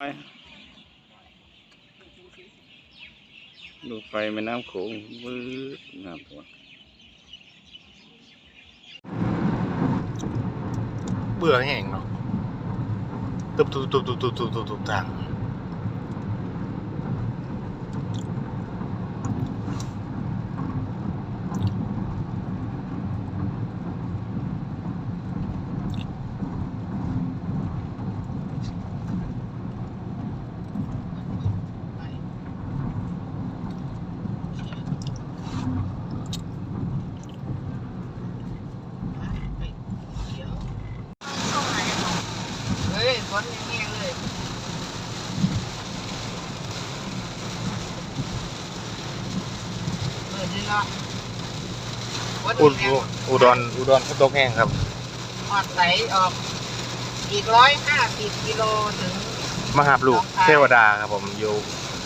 ไปดูไฟแม่น้ำโขงวืดงามปวดเบื่อแห้งเนาะตุบตุบตุบตุบตุบตุบตุบต่าง อุดแห้งอุดรอุดรฝนตกแห้งครับออดไหลออกอีกร้อยห้าสิบกิโลถึง มหาปลูกหนองคายเทวดาครับผมอยู่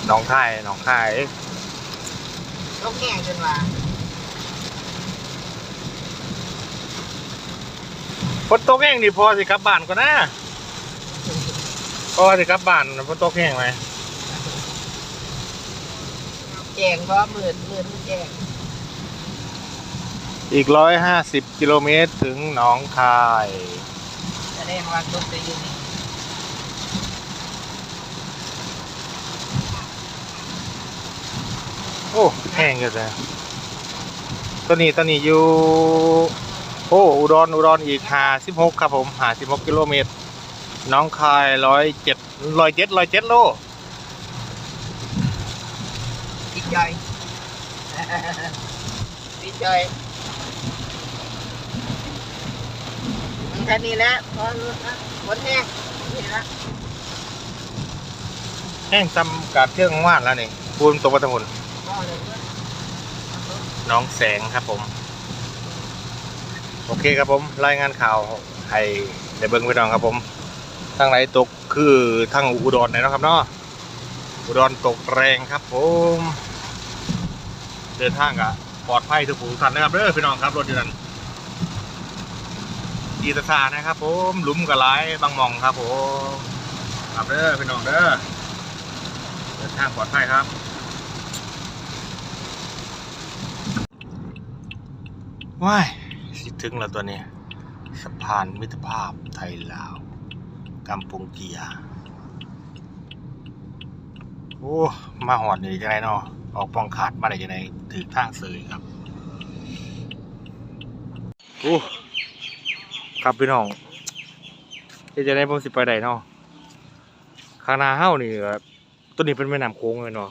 หนองคายหนองคายตกแห้งจนว่าฝนตกแห้งนี่พอสิกลับบ้านก็นะพอสิกลับบ้านฝนตกแห้งไหมแจงเพราะมืดมืดแจง อีกร้อยห้าสิบกิโลเมตรถึงหนองคายแสดงว่าตกไปอยู่นี่โอ้แห้งอยู่เลยตัวนี้ตัวนี้อยู่โอ้อุดรอุดรอีกหาสิบหกครับผมหาสิบหกกิโลเมตรหน้องคายร้อยเจ็ดร้อยเจ็ดร้อยเจ็ดโลดีใจดีใจมัน แค่นี้แหละพอรู้นะฝนแห้งนี่นะแห้งจำกับเครื่องว่านแล้วนี่ปูนตกวัตถุนก็เลยว่าน้องแสงครับผม โอเคครับผม รายงานข่าวให้ได้เบิ้งพี่น้องครับผมทางไหนตกคือทางอุดรไหนเนาะครับเนาะอุดรตกแรงครับผม เดินทางกะปลอดภัยทุกผู้ทุกท่านนะครับเด้อพี่น้องครับรถอยู่นั่น ดีตาซานะครับผมหลุมกระไรบางมองครับผมครับเด้อพี่น้องเด้อเดินทางปลอดภัยครับว้ายสิถึงแล้วตัวนี้สะพานมิตรภาพไทยลาวกำปงเกียโอ้มาหอดนี่จังไงเนาะออกปองขาดมาได้จังไงถือทางเสยครับโอ้ ครับพี่น้องจะได้ผมสิไปได้เนาะข้างหน้าเฮ้านี่ตัวนี้เป็นแม่น้ำโค้งเลยเนาะ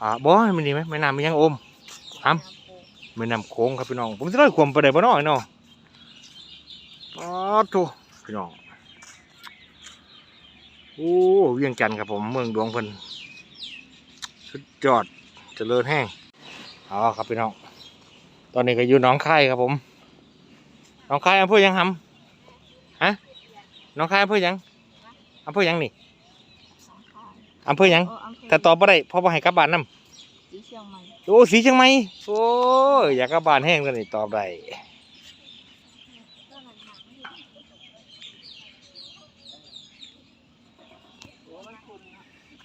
อ่าบ่มันดีไหมแม่น้ำมียังอมครับแม่น้ำโค้งครับพี่น้อง ผมจะได้ควมไปได้บ่น้อยเนาะอ๋อโถพี่น้องโอ้เวียงจันทน์ครับผมเมืองดวงเพิ่นสุดยอดเจริญแห้งเอครับพี่น้อง ตอนนี้ก็อยู่น้องคายครับผม น้องคายอำเภอยังหำฮะหน้องคายอำเภอยังอำเภอยังนี่อำเภอยัง ถ้าตอบบ่ได้เพราะบ่ให้กลับบ้านนํสีเชียงใหม่โอ้สีเชียงใหม่โอ้ยอยากกลับบ้านแห้งกันนี่ตอบได้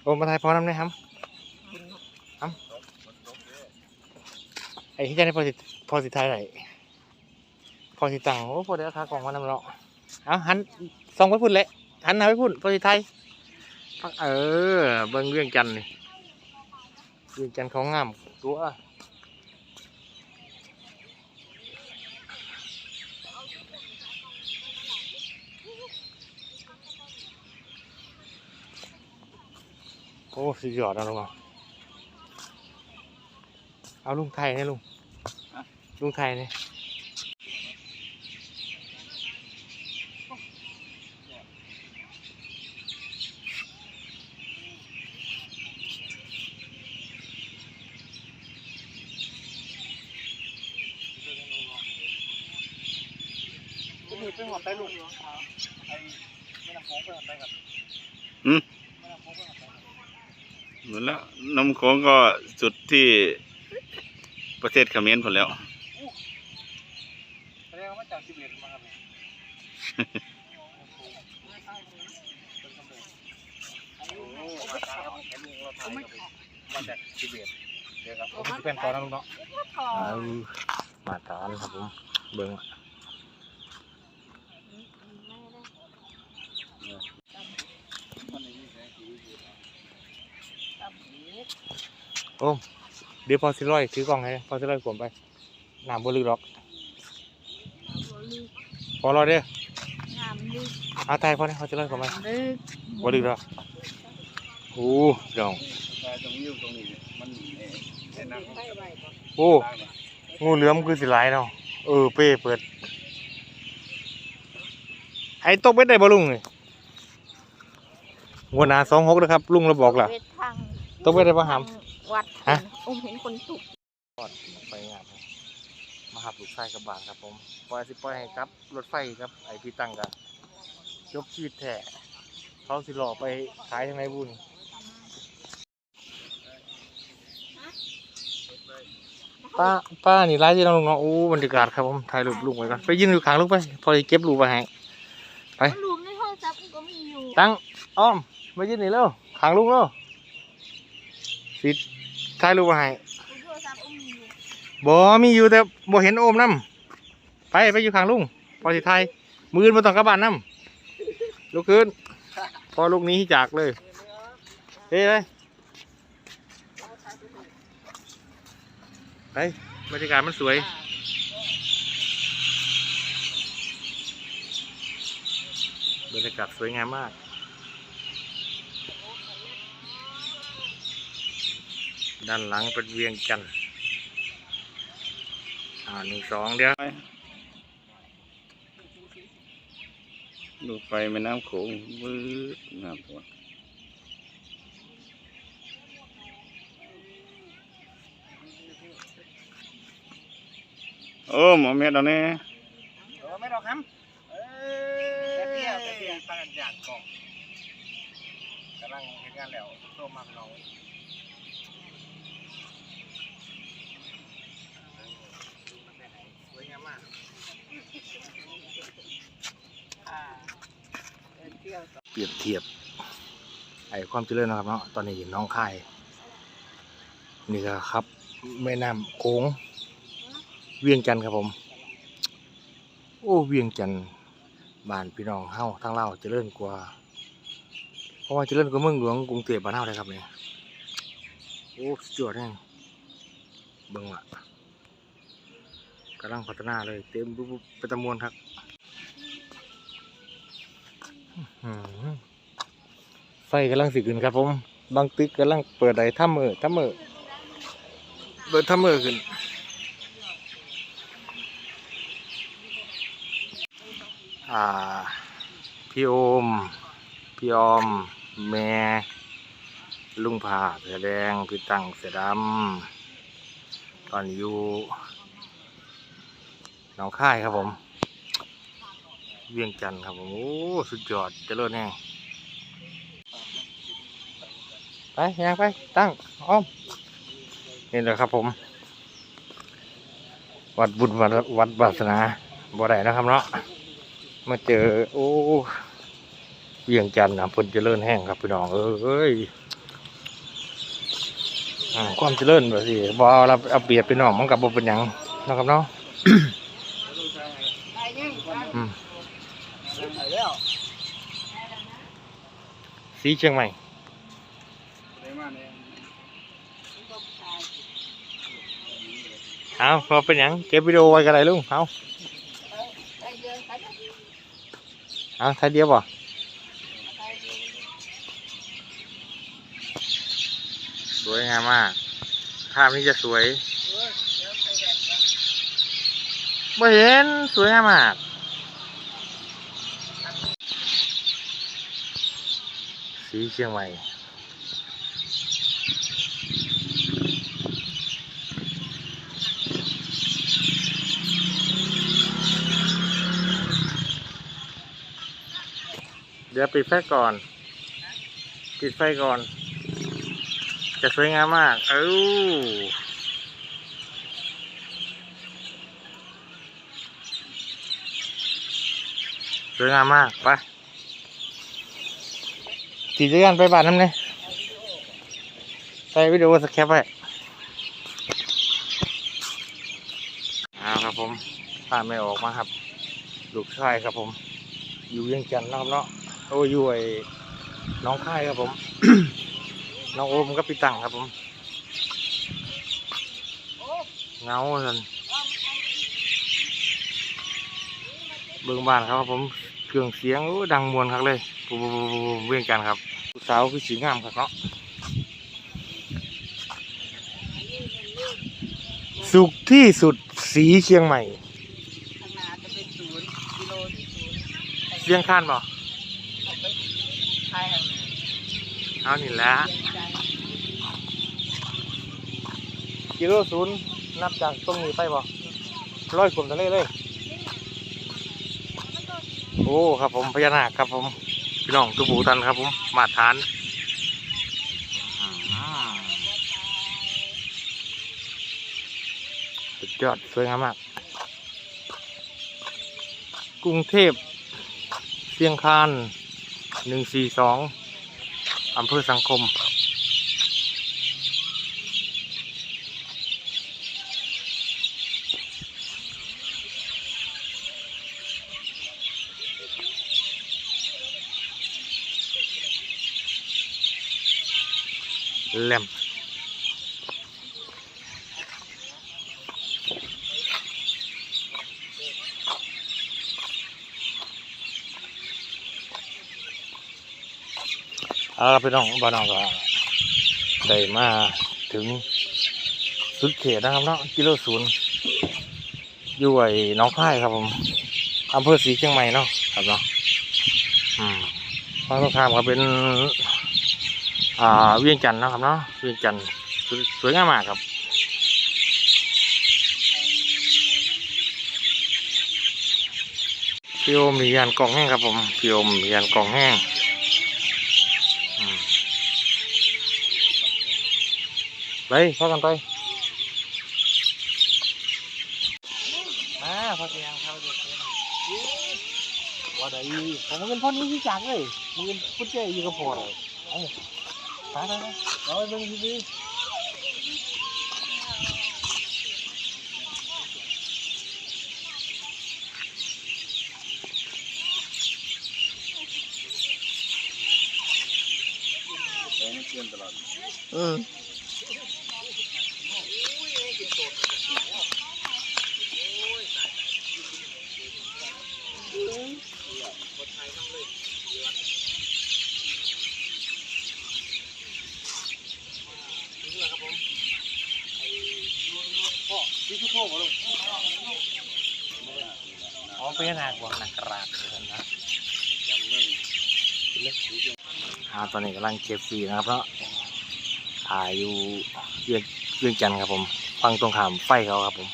โอ้มาถ่ายพอน้ำได้ครับครับไอ้ที่จะได้พอสิพอสิถ่ายไหน พอสิตังโอ้พอได้ราคากล่องมาน้ำเนาะเอาหันส่องไปพุ่นเลยหันหน้าไปพุ่นพอสิถ่ายเออเบิ่งเรื่องจันทร์นี่เรื่องจันทร์เขางามตัวโอ้สุดยอดนะลุงเอาเอาลุงไทยเนี่ยลุงลุงไทยเนี่ย หมดแล้วน้ำโค้งก็จุดที่ประเทศเขมรผลแล้วแสดงว่าจากสิบเอ็มาครับผมาจากสิบเอ็ดเดี๋ยวครับเป็นตอนนะลุงเนาะมาตอนครับผมเบิ้ง โอ้เดี๋ยวพอสิร้อยถือกล้องให้พอสิร้อยผมไปน้ำบ่ลึกหรอกพอรอเด้อน้ำลึกอาตายพอนะพอสิร้อยผมไปลึกบ่ลึกหรอกโอ้ดองตรงนี้อยู่ตรงนี้มันเอ่อนั่งไปไว้ก่อนโอ้งูเหลือมคือสิหลายเนาะเออเป้เปิดไอ้ตกเบ็ดได้บ่ลุงนี่งวดหน้าสองหกนะครับลุงเราบอกล่ะเวททางต้องไปได้ปะหาม วัดฮะอุ้มเห็นคนตุกปอดไปงานครับมาหับลูกชายกับบานครับผมปล่อยสิปล่อยให้ครับ รถไฟครับไอพี่ตั้งกันยกชีวิตแท้เขาสิหล่อไปขายทางไหนบุญป้าป้านี่ร้ายที่น้องลุงเนาะโอ้บรรยากาศครับผมถ่ายรูปลุงไว้ก่อนไปยืนอยู่ข้างลุงไป พอดีเก็บรูปไปให้ ไป รูมในโทรศัพท์ก็มีอยู่ตั้งอ้อมมายืนนี่เร็วข้างลุงเร็วสิ ถ่ายรูปไปให้โทรศัพท์อุ้มมีอยู่บ่มีอยู่แต่บ่เห็นโอมนํไปไปอยู่ข้างลุงพอสิไทยมืออนบ่ต้องกลับบ้านนํลุกขึ้น พอลูกหนี้จากเลยเฮ้ยไปไปบรรยากาศมันสวยบรรยากาศสวยงามมาก ด้านหลังเป็นเวียงจันทร์อ่าหนึ่งสองเดี๋ยวดูไฟแม่น้ำโขงวืดน้ำท่วมโอ้หมอเม็ดเอาแน่เออไม่หรอกครับเออแค่เพี้ยแค่เพี้ยตั้งอย่างกองกำลังเห็นงานแล้วโตมาเราสวยงามมาก อ่าเดิน เปรียบเทียบ ไอ้ความเจริญนะครับเนาะตอนนี้น้องคายนี่ก็ครับแม่น้ำโขงเวียงจันทร์ครับผม โอ้เวียงจันทร์บ้านพี่น้องเฮาทั้งเล่าเจริญกว่า เพราะว่าเจริญกว่าเมืองหลวงกรุงเทพบ้านเฮาเลยครับเนี่ยโอ้สุดยอดแน่เบิ่งละกำลังพัฒนาเลยเต็มปุ๊บปุ๊บไปตะมวนครับ ไฟกำลังสิขึ้นครับผม บางตึกกำลังเปิดไดถ้ามือถ้ามือเปิดถ้ามือขึ้น อ่า พี่โอม พี่ออม แม่ ลุงผาเสือแดงพี่ตังเสือดำ ตอนนี้อยู่หนองค่ายครับผม เวียงจันทร์ครับผมโอ้สุดยอดเจริญแน่ไปยังไปตั้งอ้อมนี่แหละครับผม วัดบุญวัดวัดวาสนาบ่ได้นะครับเนาะมาเจอโอ้เวียงจันทร์นะพิ่นเจริญแห้งครับพี่น้องเอ้ยความเจริญแบบสิบ่เอเราเอาเปรียบพี่น้องมันกับบ่เป็นหยังนะครับเนาะ ไปยัง อืม ไปแล้ว สีเชียงใหม่เอาพอเป็นหยังเก็บวิดีโอไว้กันเลยลุงเอาเดินไปเอาท้ายเดียวบ่สวยงามมาก ภาพนี้จะสวยไม่เห็นสวยงามมาก สีเชียงใหม่เดี๋ยวปิดไฟก่อน ปิดไฟก่อน จะสวยงามมาก เอ้าสวยงามมาก ไป ขี่จักรยานไปบ้านน้ำเนี่ยส่วิดีโอสแคปไว้เอาครับผมผ่านไม่ออกมาครับ ลูกชายครับผม อยู่เวียงจันทน์นะครับเนาะโอ้อยู่ไอ้น้องค่ายครับผม น้องโอมก็ปีตังครับผมเงาสันเบิ่งบ้านครับผม เครื่องเสียงดังมวนครับเลยเวียงจันครับผู้สาวคือสีงามครับเนาะสุขที่สุดสีเชียงใหม่เป็นศูนย์กิโลที่ศูนย์เสียงข้านบ่ท้ายข้าหน้าเอานี่แหละกิโลศูนย์นับจากตรงนี้ไปบ่ร้อยกลมทะเลเลย โอ้ครับผมพญานาคครับผมพี่น้องตุบูตันครับผมมาทานสุดยอดสวยงามมากกรุงเทพเชียงคานหนึ่งสี่สองอำเภอสังคม แหลมเอาละพี่น้องบ้านน้องก็ได้มาถึงสุดเขตนะครับเนาะกิโลศูนย์อยู่ไอ้น้องค่ายครับผมอำเภอศรีเชียงใหม่เนาะครับเนาะอืมฝั่งตรงข้ามก็เป็น เวียงจันทน์นะครับเนาะเวียงจันทน์สวยงามมากครับพี่โอมมียานกองแห้งครับผมพี่โอมมียานกองแห้งไปพักกันไปมาพักยังครับเด็กว่าได้ผมมันเป็นพ่อนี้ที่จักเลยมึงเป็นพุทธเจ้าอยู่กับพ่อเลย เอ้าไปไป ไปเอาไปเบิ่งดีๆอืมอ๋อเป็นหนักวาหนักระดาษเหมือนกันนะอ่าตอนนี้กำลังเก็บฟีนะครับเพราะถ่ายอยู่เวียงเวียงจันทน์ครับผมฟังตรงขามไฟเขาครับผม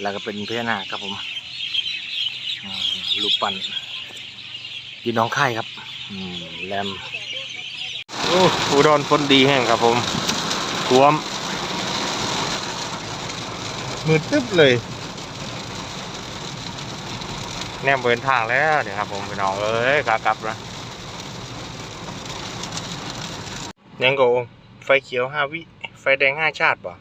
แล้วก็เป็นพญานาคครับผมอืมรูปปั้นอยีน้องค่ายครับแรมโอ้อุดรพ้นดีแห้งครับผมท่วม มือตึ๊บเลยแนมเบินทางแล้วเดี๋ยวครับผมพี่น้องเอ้ยขากลับนะยังโกไฟเขียวห้าวิ ไฟแดงห้าชาติป่ะ